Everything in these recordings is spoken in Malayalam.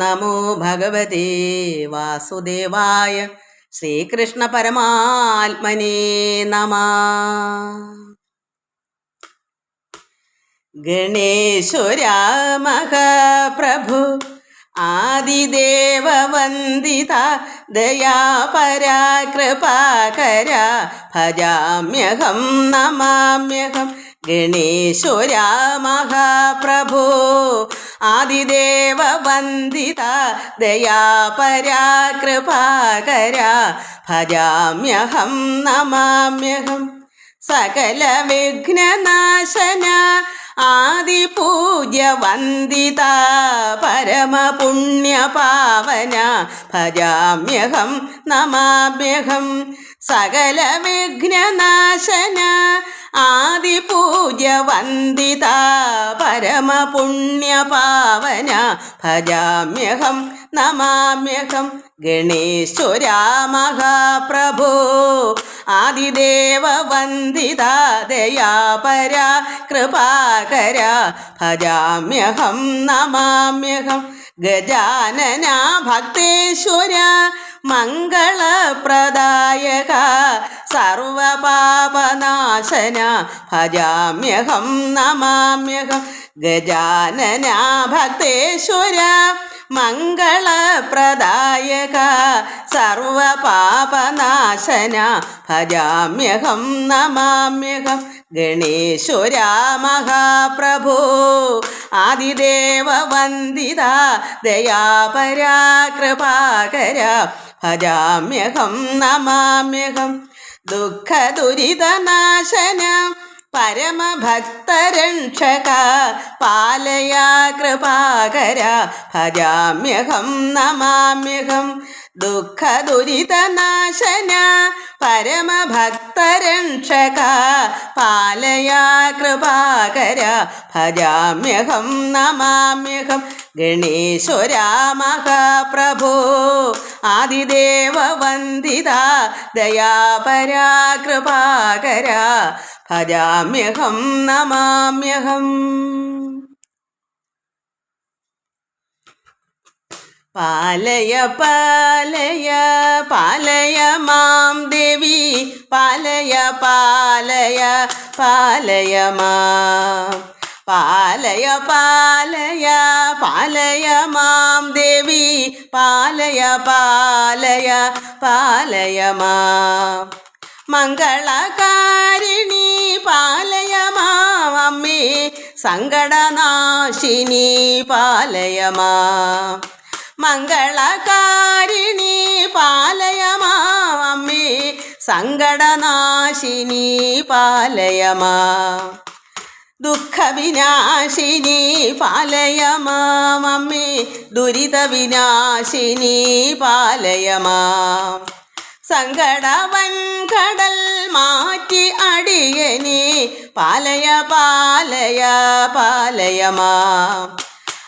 നമോ ഭഗവതേ വാസുദേവായ ശ്രീകൃഷ്ണ പരമാത്മനേ നമ. ഗണേശുരാമഹപ്രഭു മഹാപ്രഭു ആദിദേവ വന്ദിത ദയാപരാകൃപാകര ഭജാമ്യഹം നമാമ്യഹം ഗണേശുരാമഹ ആദിദേവ വന്ദിത ദയാപരാകൃപാകര ഭജാമ്യഹം നമാമ്യഹം. സകല വിഘ്നനാശന ആദിപൂജ്യ വന്ദിത പരമപുണ്യ പാവന ഭജാമ്യഹം നമാമ്യഹം. സകല വിഘ്നനാശന ആദിപൂജ്യ വന്ദിത പരമപുണ്യ പാവന ഭജാമ്യഹം നമാമ്യഹം ഗണേശ്വര മഹാപ്രഭോ ആദിദേവ വന്ദിത ദയാപര കൃപാകര ഭജാമ്യഹം നമാമ്യഹം ഗജാനന ഭക്തേശ്വര മംഗളപ്രദായക സർവപാപനാശന ഭജാമ്യഹം നമാമ്യഹം ഗജാനന ഭക്തേശ്വര മംഗളപ്രദായക സർവപാപനാശന ഭജാമ്യഹം നമാമ്യഹം ഗണേശ്വര മഹാപ്രഭോ ആദിദേവ വന്ദിത ദയാപരാകൃപാകര ഭജാമ്യഹം നമാമ്യഹം. ദുഃഖദുരിതനാശന പരമഭക്തരക്ഷക പാലയ കൃപാകര ഭജാമ്യഹം നമാമ്യഹം. ദുഃഖദുരിതനാശന പരമഭക്തരക്ഷക പാലയ കൃപാകര ഭജാമ്യഹം നമാമ്യഹം. ഗണേശ്വര മഹാപ്രഭോ. ആദിദേവ വന്ദിത ദയാപരാ കൃപാകര ഭജാമ്യഹം നമാമ്യഹം. പാലയ പാലയ പാലയ മാം ദേവി പാലയ പാലയ പാലയ മാം. പാലയ പാലയ പാലയ പാലയ പാലയ പാലയമാ മംഗളകാരിണി പാലയമാ അമ്മേ. സങ്കടനാശിനി പാലയമാ മംഗളകാരിണി പാലയമാ അമ്മേ. സങ്കടനാശിനി പാലയ മാം. ദുഃഖവിനാശിനി പാലയ മാം അമ്മേ ദുരിതവിനാശിനി പാലയമാം. സങ്കടവൻ കടൽ മാറ്റി അടിയനെ പാലയ പാലയ പാലയമാ.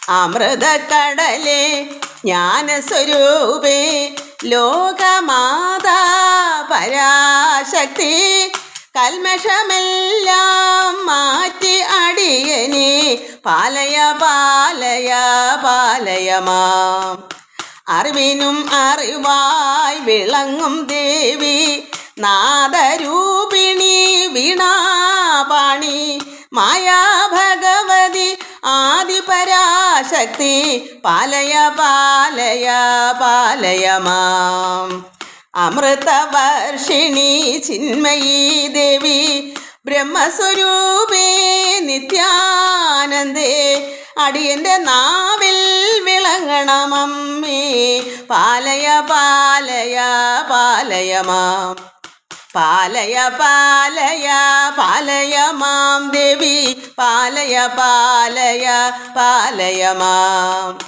അമൃതക്കടലെ ജ്ഞാനസ്വരൂപേ ലോകമാതാ പരാശക്തി കൽമഷമെല്ലാം പാലയ പാലയ പാലയമാ അറിവിനും അറിവായി വിളങ്ങും ദേവി. നാദരൂപിണി വീണാപാണി. മായാ ഭഗവതി ആദിപരാശക്തി. പാലയ പാലയ പാലയമാ അമൃതവർഷിണി ചിന്മയീ ദേവി. ബ്രഹ്മസ്വരൂപേ നിത്യാനന്ദേ അടിയന്റെ നാവിൽ വിളങ്ങണമമ്മേ. പാലയ പാലയ പാലയമാ പാലയ പാലയ പാലയ മാം ദേവി. പാലയ പാലയ പാലയ മാം.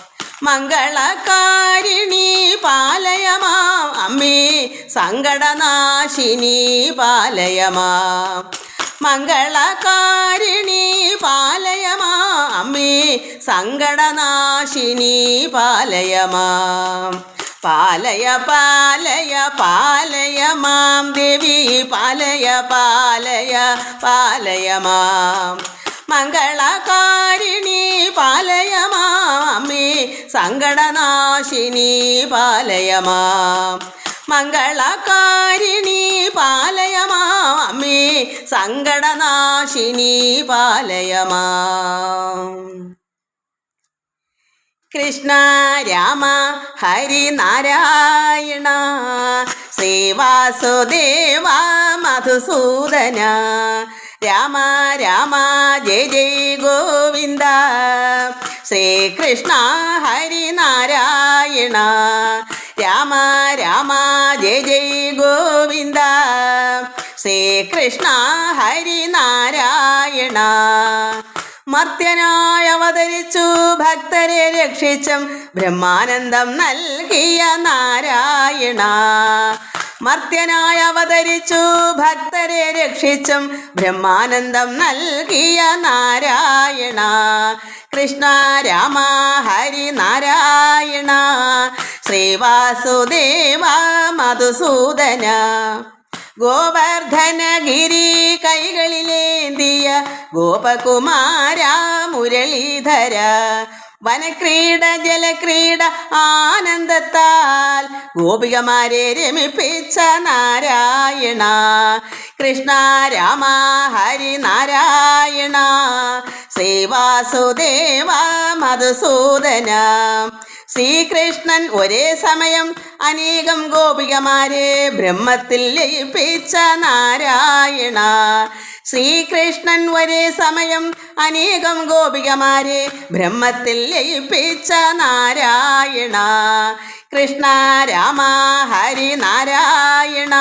മംഗളകാരിണി പാലയ മാം. അമ്മേ സങ്കടനാശിനി പാലയ മാം. മംഗളകാരിണി പാലയമാ. അമ്മേ സങ്കടനാശിനി പാലയമാ. പാലയ പാലയ പാലയ മാം. ദേവി പാലയ പാലയ പാലയ മാം. മംഗളകാരിണി പാലയ മാം. അമ്മേ സങ്കടനാശിനി പാലയമാം മംഗളകാരിണി പാലയമാമേ സങ്കടനാശിനി പാലയമാ. കൃഷ്ണ രാമ ഹരി നാരായണ ശ്രീവാസുദേവ മധുസൂദന രാമ രാമ ജയ ജയ ഗോവിന്ദ ശ്രീകൃഷ്ണ ഹരി നാരായണ രാമ രാമ ജയ ജയ ഗോവിന്ദ. ശ്രീകൃഷ്ണ ഹരി നാരായണ മർത്യനായി അവതരിച്ചു ഭക്തരെ രക്ഷിച്ചും ബ്രഹ്മാനന്ദം നൽകിയ നാരായണ. മർത്യനായി അവതരിച്ചു ഭക്തരെ രക്ഷിച്ചും ബ്രഹ്മാനന്ദം നൽകിയ നാരായണ. കൃഷ്ണ രാമ ഹരി നാരായണ ശ്രീവാസുദേവ മധുസൂദന. ഗോവർദ്ധനഗിരി കൈകളിലേന്തിയ ഗോപകുമാര മുരളീധര. വനക്രീഡ ജലക്രീഡ ആനന്ദത്താൽ ഗോപികമാരെ രമിപ്പിച്ച നാരായണ. കൃഷ്ണ രാമ ഹരി നാരായണ. ശ്രീവാസുദേവ മധുസൂദന. ശ്രീകൃഷ്ണൻ ഒരേ സമയം അനേകം ഗോപികമാരെ ബ്രഹ്മത്തിൽ ലയിപ്പിച്ച നാരായണ. ശ്രീകൃഷ്ണൻ ഒരേ സമയം അനേകം ഗോപികമാരെ ബ്രഹ്മത്തിൽ ലയിപ്പിച്ച നാരായണ. കൃഷ്ണ രാമ ഹരി നാരായണ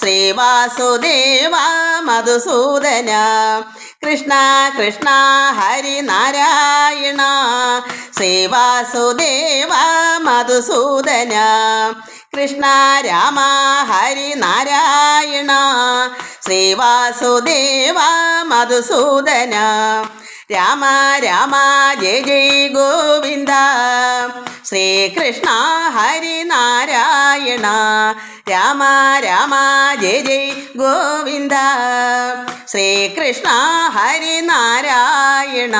ശ്രീവാസുദേവ മധുസൂദന. കൃഷ്ണ കൃഷ്ണ ഹരി നാരായണ ശ്രീവാസുദേവ മധുസൂദന. കൃഷ്ണ രാമ ഹരി നാരായണ ശ്രീവാസുദേവ മധുസൂദന. രാമ രാമ ജയ ജയ ഗോവിന്ദ. ശ്രീകൃഷ്ണ ഹരിനാരായണ. രാമ രാമ ജയ ജയ ഗോവിന്ദ. ശ്രീകൃഷ്ണ ഹരി നാരായണ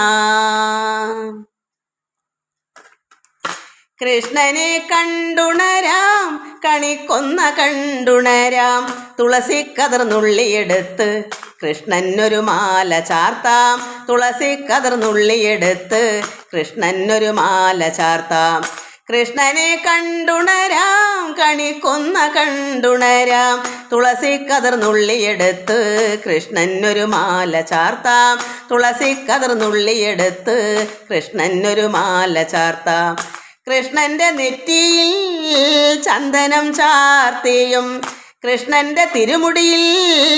കൃഷ്ണനെ കണ്ടുണരാം കണിക്കൊന്ന കണ്ടുണരാം. തുളസി കതിർന്നുള്ളിയെടുത്ത് കൃഷ്ണനൊരു മാല ചാർത്താം. തുളസി കതിർന്നുള്ളിയെടുത്ത് കൃഷ്ണനൊരു മാല ചാർത്താം. കൃഷ്ണനെ കണ്ടുണരാം കണിക്കൊന്ന കണ്ടുണരാം. തുളസി കതിർന്നുള്ളിയെടുത്ത് കൃഷ്ണനൊരു മാല ചാർത്താം. തുളസി കതിർന്നുള്ളിയെടുത്ത് കൃഷ്ണനൊരു മാല ചാർത്താം. കൃഷ്ണന്റെ നെറ്റിയിൽ ചന്ദനം ചാർത്തിയും കൃഷ്ണന്റെ തിരുമുടിയിൽ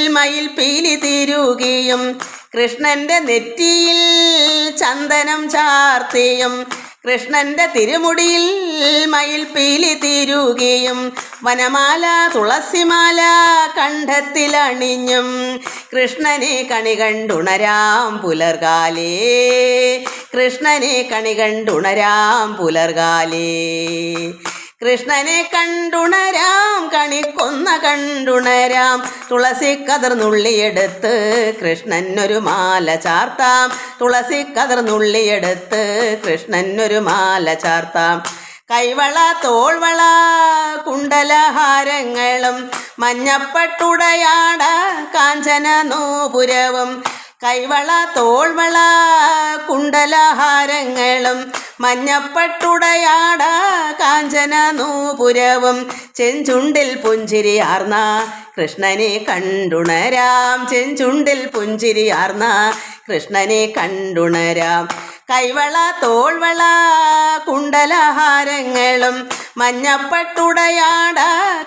മയിൽ പീലി തിരുകിയും കൃഷ്ണന്റെ നെറ്റിയിൽ ചന്ദനം ചാർത്തിയും കൃഷ്ണന്റെ തിരുമുടിയിൽ മയിൽ പീലി തിരുകിയും വനമാല തുളസിമാല കണ്ഠത്തിലണിഞ്ഞും കൃഷ്ണനെ കണി കണ്ടുണരാം പുലർകാലേ. കൃഷ്ണനെ കണി കണ്ടുണരാം പുലർകാലേ. കൃഷ്ണനെ കണ്ടുണരാം കണിക്കൊന്ന കണ്ടുണരാം. തുളസി കതിർന്നുള്ളിയെടുത്ത് കൃഷ്ണനൊരു മാല ചാർത്താം. തുളസി കതിർന്നുള്ളിയെടുത്ത് കൃഷ്ണനൊരു മാല ചാർത്താം. കൈവള തോൾവള കുണ്ടലഹാരങ്ങളും മഞ്ഞപ്പട്ടുടയാട കാഞ്ചന നൂപുരവും കൈവള തോൾവള കുണ്ടലഹാരങ്ങളും മഞ്ഞപ്പട്ടുടയാട കാഞ്ചന നൂപുരവും ചെഞ്ചുണ്ടിൽ പുഞ്ചിരിയാർന്ന കൃഷ്ണനെ കണ്ടുണരാം. ചെഞ്ചുണ്ടിൽ പുഞ്ചിരിയാർന്ന കൃഷ്ണനെ കണ്ടുണരാം. കൈവള തോൾവള കുണ്ടലഹാരങ്ങളും മഞ്ഞപ്പട്ടുടയാട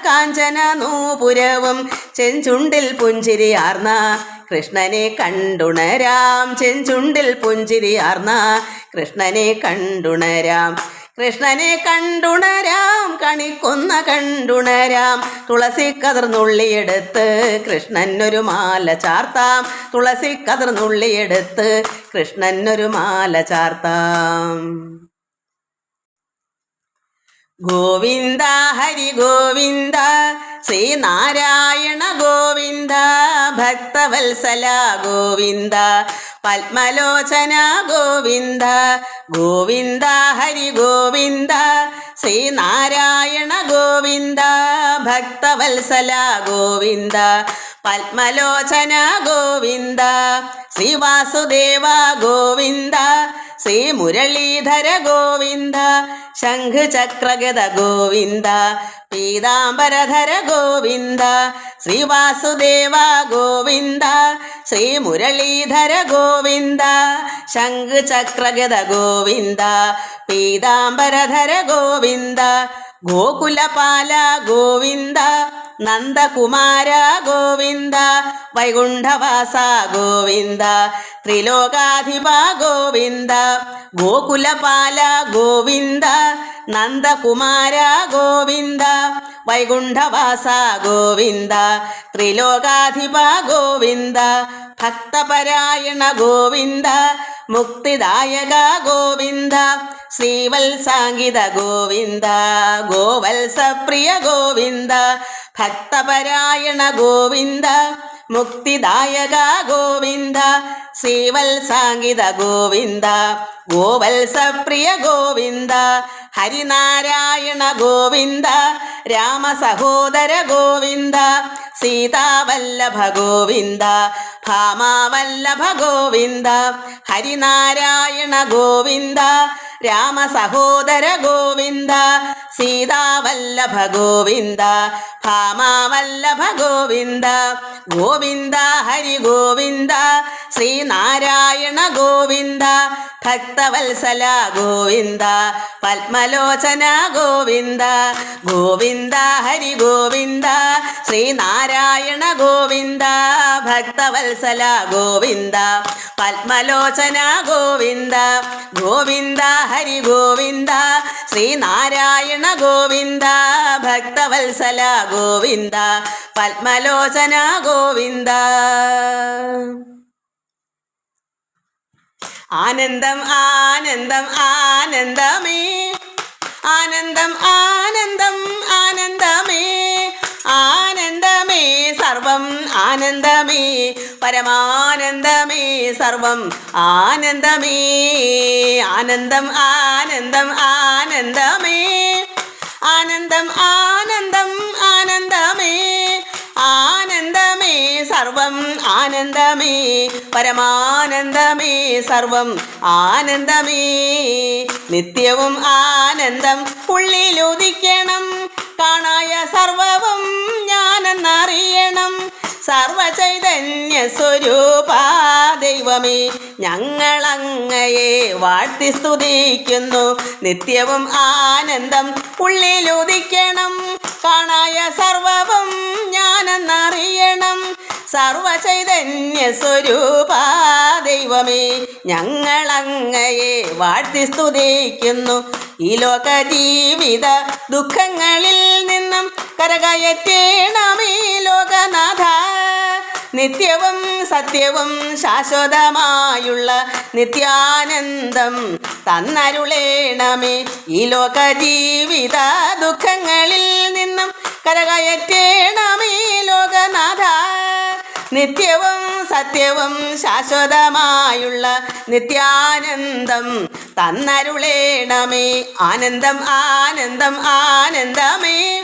കാഞ്ചന നൂപുരവും ചെഞ്ചുണ്ടിൽ പുഞ്ചിരിയാർന്ന കൃഷ്ണനെ കണ്ടുണരാം. ചെഞ്ചുണ്ടിൽ പുഞ്ചിരിയാർന്ന കൃഷ്ണനെ കണ്ടുണരാം. കൃഷ്ണനെ കണ്ടുണരാം. കണിക്കൊന്ന കണ്ടുണരാം. തുളസി കതിർന്നുള്ളിയെടുത്ത് കൃഷ്ണനൊരു മാല ചാർത്താം. തുളസി കതിർന്നുള്ളിയെടുത്ത് കൃഷ്ണനൊരു മാല ചാർത്താം. ഗോവിന്ദ ഹരി ഗോവിന്ദ ശ്രീനാരായണ ഗോവിന്ദ ഭക്തവത്സല ഗോവിന്ദ പത്മലോചന ഗോവിന്ദ ഗോവിന്ദ ഹരി ഗോവിന്ദ ശ്രീനാരായണ ഗോവിന്ദ ഭക്തവത്സല ഗോവിന്ദ. പത്മലോചന ഗോവിന്ദ ശ്രീ വാസുദേവ ഗോവിന്ദ ശ്രീ മുരളീധര ഗോവിന്ദ ശംഖ് ചക്രഗത ഗോവിന്ദ പീതാംബരധര ഗോവിന്ദ ശ്രീ വാസുദേവ ഗോവിന്ദ ശ്രീ മുരളീധര ഗോവിന്ദ ശംഖ് ചക്രഗത ഗോവിന്ദ പീതാംബരധര ഗോവിന്ദ ഗോകുലപാല ഗോവിന്ദ നന്ദകുമാര ഗോവിന്ദ വൈകുണ്ഠവാസ ഗോവിന്ദ ത്രിലോകാധിപ ഗോവിന്ദ ഗോകുലപാല ഗോവിന്ദ നന്ദകുമാര ഗോവിന്ദ വൈകുണ്ഠവാസ ഗോവിന്ദ ത്രിലോകാധിപ ഗോവിന്ദ ഭക്തപരായണ ഗോവിന്ദ മുക്തിദായക ഗോവിന്ദ ശ്രീവത്സാംഗിത ഗോവിന്ദ ഗോവത്സപ്രിയ ഗോവിന്ദ ഭക്തപരായണ ഗോവിന്ദ മുക്തിദായക ഗോവിന്ദ ശ്രീവത്സാംഗിത ഗോവിന്ദ ഗോവത്സപ്രിയ ഗോവിന്ദ ഹരിനാരായണ ഗോവിന്ദ രാമ സഹോദര ഗോവിന്ദ സീതാവല്ലഭ ഗോവിന്ദ ഭാമാവല്ലഭ ഗോവിന്ദ ഹരിനാരായണ ഗോവിന്ദ രാമസഹോദര ഗോവിന്ദ സീതാവല്ലഭ ഗോവിന്ദ ഭാമാവല്ലഭ ഗോവിന്ദ ഗോവിന്ദ ഹരി ഗോവിന്ദ ശ്രീനാരായണ ഗോവിന്ദ ഭക്തവത്സല ഗോവിന്ദ പത്മലോചന ഗോവിന്ദ ഗോവിന്ദ ഹരി ഗോവിന്ദ ശ്രീനാരായണ ഗോവിന്ദ ഭക്തവത്സല ഗോവിന്ദ. പത്മലോചന ഗോവിന്ദ ഗോവിന്ദ ഹരി ഗോവിന്ദ ശ്രീനാരായണ ഗോവിന്ദ ഭക്തവത്സല ഗോവിന്ദ പത്മലോചന ഗോവിന്ദ. ആനന്ദം ആനന്ദം ആനന്ദമേ ആനന്ദം ആനന്ദം ആനന്ദമേ ആനന്ദമേ സർവം ആനന്ദമേ പരമാനന്ദമേ സർവം ആനന്ദമേ ആനന്ദം ആനന്ദം ആനന്ദമേ ആനന്ദം ആനന്ദം ആനന്ദമേ ആനന്ദമേ സർവം ആനന്ദമേ പരമാനന്ദമേ സർവം ആനന്ദമേ നിത്യവും ആനന്ദം ഉള്ളിലുദിക്കണം കാണായ സർവവും ഞാനെന്നറിയണം. സർവചൈതന്യ സ്വരൂപ ദൈവമേ ഞങ്ങളങ്ങയെ വാഴ്ത്തി സ്തുതിക്കുന്നു. നിത്യവും ആനന്ദം ഉള്ളിലുദിക്കണം കാണായ സർവവും ഞാനെന്നറിയണം. സർവചൈതന്യ സ്വരൂപ ദൈവമേ ഞങ്ങളങ്ങയെ വാഴ്ത്തി സ്തുതിക്കുന്നു. ഈ ലോക ജീവിത ദുഃഖങ്ങളിൽ കരകയറ്റേണമേ ലോകനാഥ. നിത്യവും സത്യവും ശാശ്വതമായുള്ള നിത്യാനന്ദം തന്നരുളേണമേ. ഈ ലോക ജീവിത ദുഃഖങ്ങളിൽ നിന്നും കരകയറ്റേണമേ ലോകനാഥ. നിത്യവും സത്യവും ശാശ്വതമായുള്ള നിത്യാനന്ദം തന്നരുളേണമേ. ആനന്ദം ആനന്ദം ആനന്ദമേ.